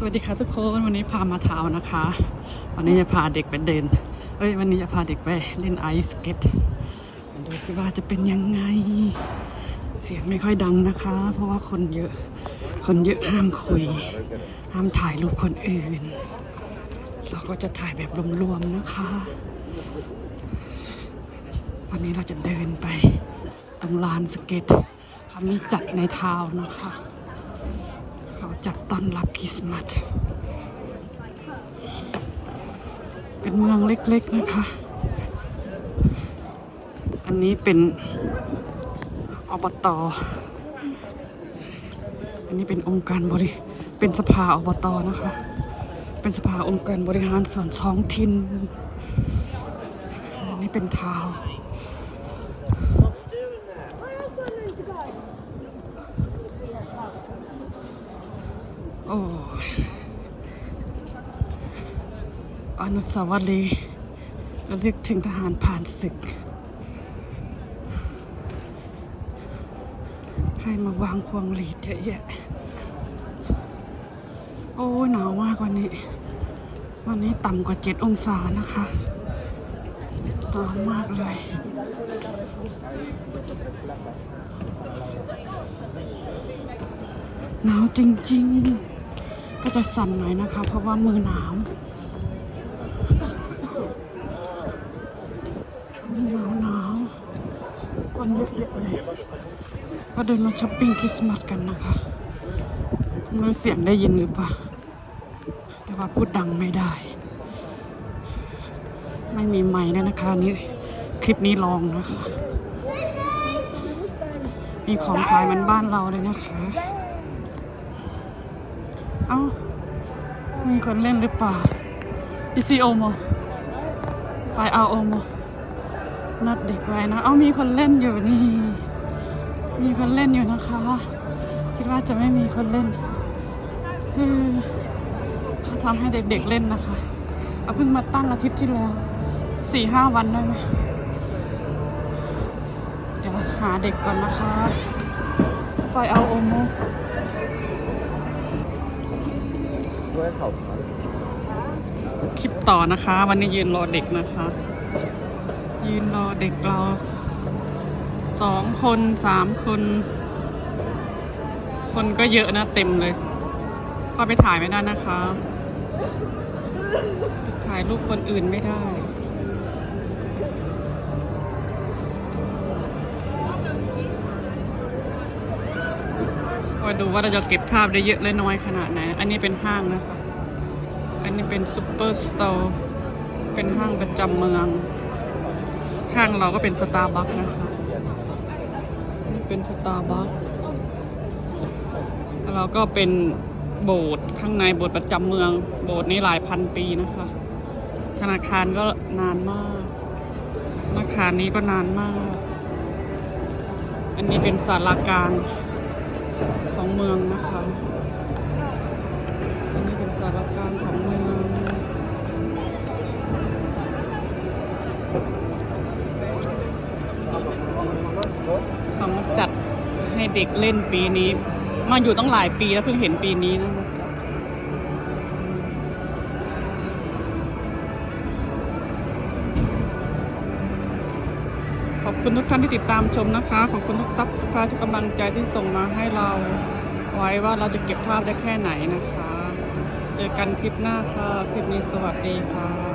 สวัสดีค่ะทุกคนวันนี้พามาเท้านะคะ วันนี้จะพาเด็กไปเดินเอ้ยวันนี้จะพาเด็กไปเล่นไอซ์สเก็ตดูสิว่าจะเป็นยังไง เสียงไม่ค่อยดังนะคะ เพราะว่าคนเยอะ คนเยอะห้ามคุย ห้ามถ่ายรูปคนอื่น เราก็จะถ่ายแบบรวมๆนะคะ วันนี้เราจะเดินไปตรงลานสเก็ตเขามีจัดในทาวนะคะ เขาจัดต้อนรับคริสมาสเป็นเมืองเล็กๆนะคะ อันนี้เป็นอบตอันนี้เป็นองค์การบริ เป็นสภาอบตนะคะ เป็นสภาองค์การบริหารส่วนท้องถิ่น อันนี้เป็นทาวน์โอนุสาวรีย์ระลึกถึงทหารผ่านศึก ใครมาวางพวงหลีดเยอะแยะ โอ้หนาวมากวันนี้ วันนี้ต่ำกว่าเจ็ดองศานะคะหนาวมากเลยหนาวจริงๆ ก็จะสั่นหน่อยนะคะ เพราะว่ามือหนาวหนาวหนาวคนเยอะๆเลยก็เดินมาช้อปปิ้งคริสต์มาสกันนะคะไม่รู้เสียงได้ยินหรือเปล่า แต่ว่าพูดดังไม่ได้ ไม่มีไม้ด้วยนะคะนี่คลิปนี้ลองนะคะ มีของขายเหมันบ้านเราเลยนะคะ เอ้า มีคนเล่นหรือเปล่า PCO โอมไฟเอาโอโมนัดเด็กไว้นะ เอ้า มีคนเล่นอยู่นี่ มีคนเล่นอยู่นะคะ คิดว่าจะไม่มีคนเล่นเออทำให้เด็กๆเล่นนะคะ เอาเพิ่งมาตั้งอาทิตย์ที่แล้วสี่ห้าวันได้ไหมเดี๋ยวหาเด็กก่อนนะคะ ไฟเอาโอโม คลิปต่อนะคะ วันนี้ยืนรอเด็กนะคะ ยืนรอเด็กเราสองคนสามคน คนก็เยอะนะเต็มเลย ก็ไปถ่ายไม่ได้นะคะถ่ายรูปคนอื่นไม่ได้ มาดูว่าเราจะเก็บภาพได้เยอะและน้อยขนาดไหน อันนี้เป็นห้างนะคะ อันนี้เป็นซูเปอร์สโตร์เป็นห้างประจำเมือง ข้างเราก็เป็นสตาร์บัคนะคะ นี่เป็นสตาร์บัคแล้วเราก็เป็นโบสถ์ข้างในโบสถ์ประจำเมือง โบสถ์นี้หลายพันปีนะคะ ธนาคารก็นานมากธนาคารนี้ก็นานมาก อันนี้เป็นสารากลาง ของเมืองนะคะอันนี้เป็นสารกลางของเมืองเขามจัดให้เด็กเล่นปีนี้ มาอยู่ตั้งหลายปีแล้วเพิ่งเห็นปีนี้นะ คุณทุกท่านที่ติดตามชมนะคะ ขอบคุณทุกซับสไครต์ทุกกำลังใจที่ส่งมาให้เราไว้ว่าเราจะเก็บภาพได้แค่ไหนนะคะ เจอกันคลิปหน้าค่ะ คลิปนี้สวัสดีค่ะ